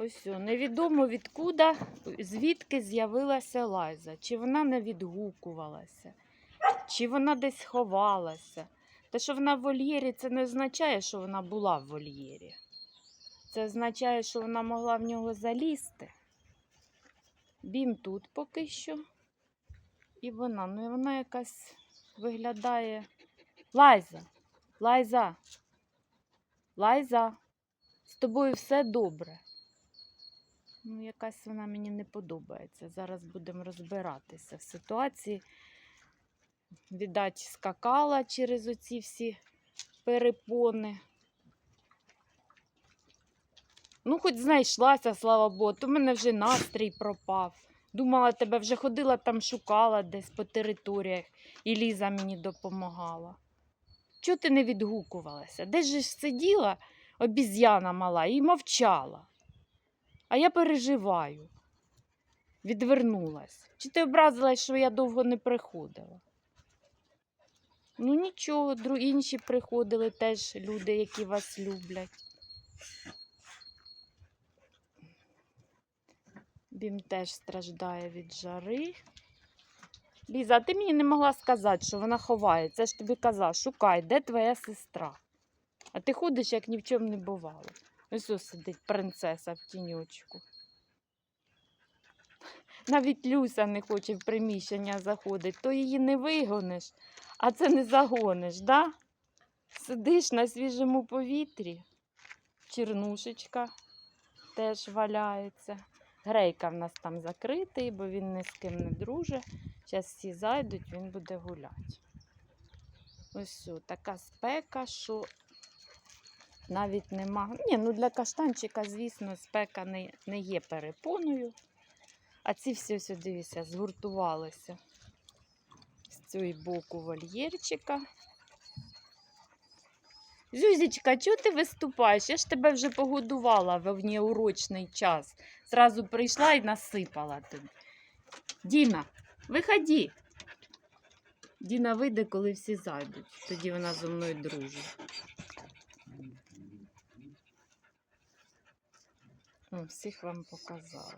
Ось невідомо відкуда, звідки з'явилася Лайза. Чи вона не відгукувалася, чи вона десь ховалася. Те, що вона в вольєрі, це не означає, що вона була в вольєрі. Це означає, що вона могла в нього залізти. Бім тут поки що. І вона, ну і вона якась виглядає. Лайза, Лайза, Лайза, з тобою все добре. Ну, якась вона мені не подобається. Зараз будемо розбиратися в ситуації. Віддать, скакала через оці всі перепони. Ну, хоч знайшлася, слава Богу, то в мене вже настрій пропав. Думала, тебе вже ходила там, шукала десь по територіях, і Ліза мені допомагала. Чого ти не відгукувалася? Же ж сиділа обіз'яна мала і мовчала. А я переживаю. Відвернулась. Чи ти образилась, що я довго не приходила? Ну нічого, інші приходили теж люди, які вас люблять. Бім теж страждає від жари. Ліза, а ти мені не могла сказати, що вона ховається. Я ж тобі казала, шукай, де твоя сестра. А ти ходиш, як ні в чому не бувало. Ось ось сидить принцеса в тіньочку. Навіть Люся не хоче в приміщення заходити, то її не вигониш, а це не загониш, да? Сидиш на свіжому повітрі. Чернушечка теж валяється. Грейка в нас там закритий, бо він ні з ким не друже. Зараз всі зайдуть, він буде гуляти. Ось така спека, що навіть нема. Ні, ну для каштанчика, звісно, спека не, не є перепоною. А ці всі ось, дивіться, згуртувалися з цього боку вольєрчика. Зюзічка, чого ти виступаєш? Я ж тебе вже погодувала в внеурочний час. Зразу прийшла і насипала тобі. Діна, виходи. Діна вийде, коли всі зайдуть. Тоді вона зі мною дружить. Всіх вам показала.